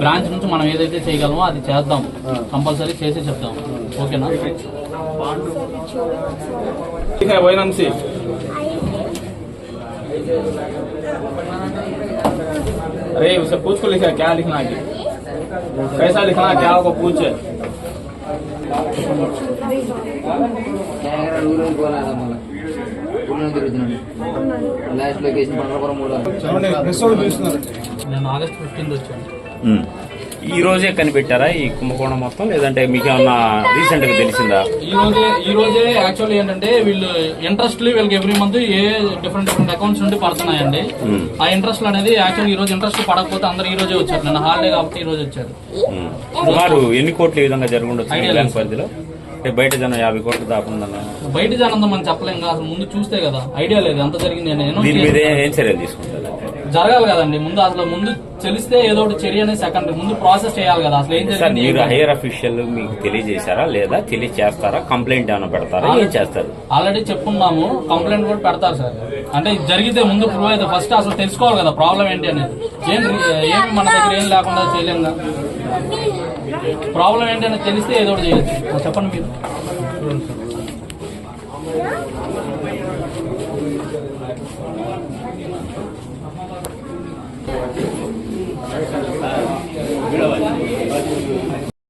Branch నుంచి మనం ఏదైతే చేయగలమో అది చేద్దాం కంపల్సరీ చేసి చెప్తాం ఓకేనా ठीक है वही नाम से अरे उसे पूछ को लिखा क्या लिखना है कैसा लिखना है क्या को पूछ ఊరు పోలేదా మళ్ళీ ఊళ్ళో తిరుగుతున్నాడు లాస్ట్ లొకేషన్ పండ్రపురం మూడు ప్రెస్ వాళ్ళు చూస్తున్నారు. నేను ఆగస్ట్ ఫిఫ్టీన్త్ వచ్చాను. ఉమ్. ఈ రోజే కనిపెట్టారా ఈ కుంభకోణం మొత్తం? లేదంటే మీకు ఏమన్నా రీసెంట్గా తెలిసిందా? ఈ రోజే ఈ రోజే యాక్చువల్లీ ఏంటంటే వీళ్ళు ఇంట్రెస్ట్ వీళ్ళకి every month a different different accounts నుండి పడుతున్నాయండి. ఆ ఇంట్రెస్ట్ అనేది యాక్చువల్ ఈ రోజు ఇంట్రెస్ట్ పడకపోతే అందరు ఈ రోజే వచ్చారు. నిన్న హాలిడే కాబట్టి ఈ రోజు వచ్చారు. సుమారు ఎన్ని కోట్లు ఈ విధంగా జరుగుండొచ్చు. పరిధిలో? అంటే బయట జనం యాభై కోట్లు దాకుండా బయట జనందం మనం చెప్పలేం కదా అసలు ముందు చూస్తే కదా ఐడియా లేదు ఎంత జరిగింది నేను దీని మీద ఏం చర్యలు తీసుకుంటారు? జరగాలి కదండి ముందు అసలు ముందు తెలిస్తే ఏదో ఒకటి చర్య అనేది సెకండరీ ముందు ప్రాసెస్ చేయాలి కదా అసలు ఏం సార్ జరిగింది? మీరు హైయర్ అఫీషియల్ మీకు తెలియజేశారా లేదా తెలియచేస్తారా? కంప్లైంట్ ఏమైనా పెడతారా? ఏం చేస్తారు? ఆల్రెడీ చెప్పున్నాము కంప్లైంట్ కూడా పెడతారు సార్. అంటే జరిగితే ముందు ప్రూవ్ అయితే ఫస్ట్ అసలు తెలుసుకోవాలి కదా ప్రాబ్లం ఏంటి అనేది. ఏం ఏం మన దగ్గర ఏం లేకుండా చేయలేం కదా. ప్రాబ్లం ఏంటి తెలిస్తే ఏదో ఒకటి చేయొచ్చు. చెప్పండి మీరు.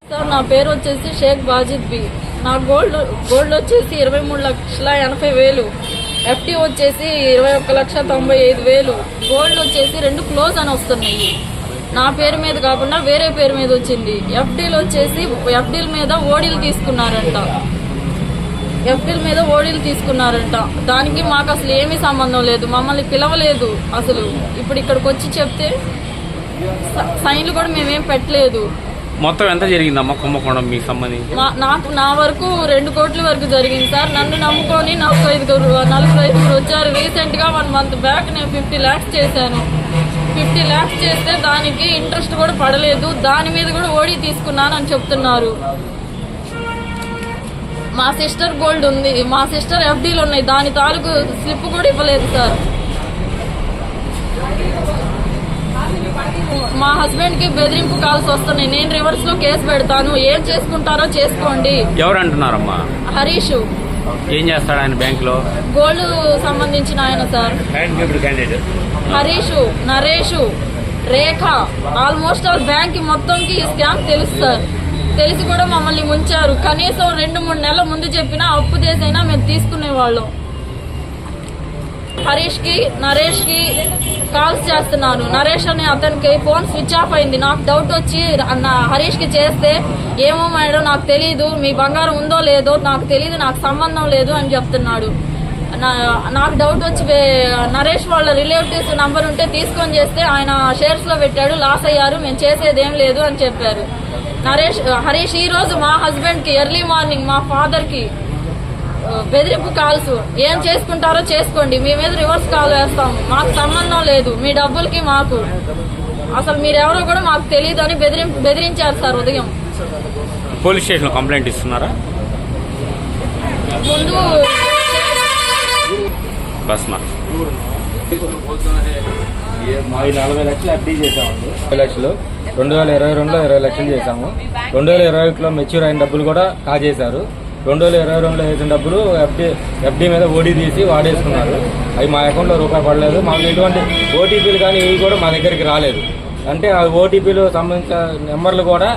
సార్ నా పేరు వచ్చేసి షేక్ బాజిద్ బి. నా గోల్డ్ గోల్డ్ వచ్చేసి ఇరవై మూడు లక్షల ఎనభై వేలు. ఎఫ్టీ వచ్చేసి ఇరవై ఒక్క లక్ష తొంభై ఐదు వేలు. గోల్డ్ వచ్చేసి రెండు క్లోజ్ అని వస్తున్నాయి. నా పేరు మీద కాకుండా వేరే పేరు మీద వచ్చింది. ఎఫ్డీలు వచ్చేసి ఎఫ్డీల మీద ఓడీలు తీసుకున్నారంట. ఎఫ్డీల మీద ఓడీలు తీసుకున్నారంట. దానికి మాకు అసలు ఏమీ సంబంధం లేదు. మమ్మల్ని పిలవలేదు అసలు. ఇప్పుడు ఇక్కడికి వచ్చి చెప్తే సైన్లు కూడా మేమేం పెట్టలేదు. మొత్తం ఎంత జరిగిందమ్మా కుంభకోణం మీకు సంబంధించి? నాకు నా వరకు రెండు కోట్ల వరకు జరిగింది సార్. నన్ను నమ్ముకొని నాకు ఐదుగురు నలుగురు ఐదుగురు వచ్చారు. రీసెంట్గా వన్ మంత్ బ్యాక్ నేను ఫిఫ్టీ ల్యాక్స్ చేశాను. ఫిఫ్టీ ల్యాక్స్ చేస్తే దానికి ఇంట్రెస్ట్ కూడా పడలేదు. దాని మీద కూడా ఓడి తీసుకున్నాను అని చెప్తున్నారు. మా సిస్టర్ గోల్డ్ ఉంది. మా సిస్టర్ ఎఫ్డీలు ఉన్నాయి. దాని తాలూకు స్లిప్ కూడా ఇవ్వలేదు సార్. మా హస్బెండ్కి బెదిరింపు కాల్స్ వస్తున్నాయి. నేను రివర్స్లో కేసు పెడతాను. ఏం చేసుకుంటారో చేసుకోండి. ఎవరు అంటున్నారమ్మా హరీష్. ఏం చేస్తాడు ఆయన బ్యాంక్లో గోల్డ్ సంబంధించిన ఆయన sir. Harish Naresh Rekha almost all bank మొత్తంకి ఈ స్కామ్ తెలుసు సార్. తెలిసి కూడా మమ్మల్ని ముంచారు. కనీసం రెండు మూడు నెలల ముందు చెప్పినా అప్పు చేసైనా మేము తీసుకునే వాళ్ళం. నరేష్కి కాల్స్ చేస్తున్నాను. నరేష్ అనే అతనికి ఫోన్ స్విచ్ ఆఫ్ అయింది. నాకు డౌట్ వచ్చి హరీష్కి చేస్తే ఏమో మేడం నాకు తెలియదు మీ బంగారం ఉందో లేదో నాకు తెలియదు నాకు సంబంధం లేదు అని చెప్తున్నాడు. నాకు డౌట్ వచ్చి నరేష్ వాళ్ళ రిలేటివ్స్ నంబర్ ఉంటే తీసుకొని చేస్తే ఆయన షేర్స్లో పెట్టాడు లాస్ అయ్యారు మేము చేసేది ఏం లేదు అని చెప్పారు. నరేష్ హరీష్ ఈ రోజు మా హస్బెండ్కి ఎర్లీ మార్నింగ్ మా ఫాదర్కి బెదిరింపు కాల్స్ ఏం చేసుకుంటారో చేసుకోండి మీ మీద రివర్స్ కాల్ వేస్తాం. మాకు సంబంధం లేదు మీ డబ్బులకి మాకు. అసలు మీరెవరో కూడా మాకు తెలియదు అని బెదిరిం బెదిరించారు సార్ ఉదయం. పోలీస్ స్టేషన్ కంప్లైంట్ ఇస్తున్నారా? ముందు బస్ మా. నలభై లక్షలు ఎఫ్డీ చేసామండి నలభై లక్షలు. రెండు వేల ఇరవై రెండులో ఇరవై లక్షలు చేసాము రెండు వేల ఇరవై ఒకటిలో మెచ్యూర్ అయిన డబ్బులు కూడా కాజేశారు. రెండు వేల ఇరవై రెండులో వేసిన డబ్బులు ఎఫ్డీ ఎఫ్డీ మీద ఓడి తీసి వాడేసుకున్నారు. అవి మా అకౌంట్లో రూపాయి పడలేదు. మాకు ఎటువంటి ఓటీపీలు కానీ ఇవి కూడా మా దగ్గరికి రాలేదు. అంటే ఆ ఓటీపీలు సంబంధించిన నెంబర్లు కూడా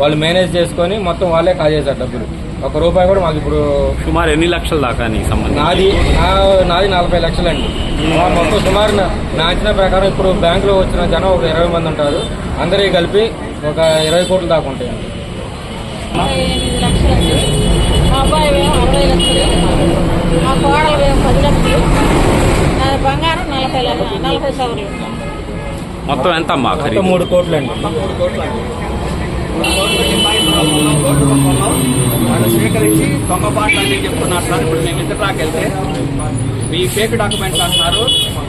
వాళ్ళు మేనేజ్ చేసుకొని మొత్తం వాళ్ళే కాజేశారు డబ్బులు. ఒక రూపాయి కూడా మాకు ఇప్పుడు సుమారు ఎన్ని లక్షల దాకా నీకు సంబంధించి? నాది నా- నాది నలభై లక్షలండి. మా మొత్తం సుమారు నా నా అంచనా ప్రకారం ఇప్పుడు బ్యాంకులో వచ్చిన జనం ఒక ఇరవై మంది ఉంటారు. అందరికీ కలిపి ఒక ఇరవై కోట్ల దాకా ఉంటాయండి. ఇరవై ఎనిమిది లక్షలండి. మా అబ్బాయి ఏమో అరవై లక్షలు. మా కోడలు ఏమో పది లక్షలు. నా బంగారం నలభై లక్షలు నలభై సవర్లు మొత్తం ఎంత అమ్మా మొత్తం ఖరీదు? మూడు కోట్లు డిపాజిట్ రూపంలో రూపంలో వాళ్ళు స్వీకరించి దొంగపాట్లు అని చెప్తున్నారు సార్. ఇప్పుడు మేము ఇంటర్లాకి వెళ్తే మీ ఫేక్ డాక్యుమెంట్స్ అంటున్నారు.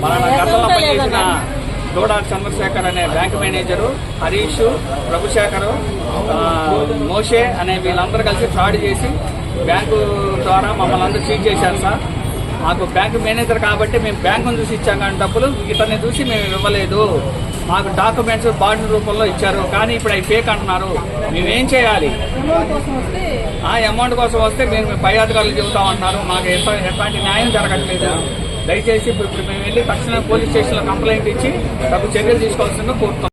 మన గతంలో పనిచేసిన దూడా చంద్రశేఖర్ అనే బ్యాంక్ మేనేజరు హరీష్ ప్రభుశేఖరు మోషే అనే వీళ్ళందరూ కలిసి ఫ్రాడ్ చేసి బ్యాంకు ద్వారా మమ్మల్ని అందరూ చీట్ చేశారు సార్. మాకు బ్యాంక్ మేనేజర్ కాబట్టి మేము బ్యాంకును చూసి ఇచ్చాం కానీ డబ్బులు ఇతన్ని చూసి మేము ఇవ్వలేదు. మాకు డాక్యుమెంట్స్ బాండ్ రూపంలో ఇచ్చారు. కానీ ఇప్పుడు అవి ఫేక్ అంటున్నారు. మేమేం చేయాలి? ఆ అమౌంట్ కోసం వస్తే మేము పై అధికారులు చెబుతామన్నారు మాకు ఎంత ఎట్లాంటి న్యాయం జరగట్లేదు. దయచేసి ఇప్పుడు ఇప్పుడు మేము వెళ్ళి తక్షణ పోలీస్ స్టేషన్లో కంప్లైంట్ ఇచ్చి తగు చర్యలు తీసుకోవాల్సిందిగా కోరుతున్నాం.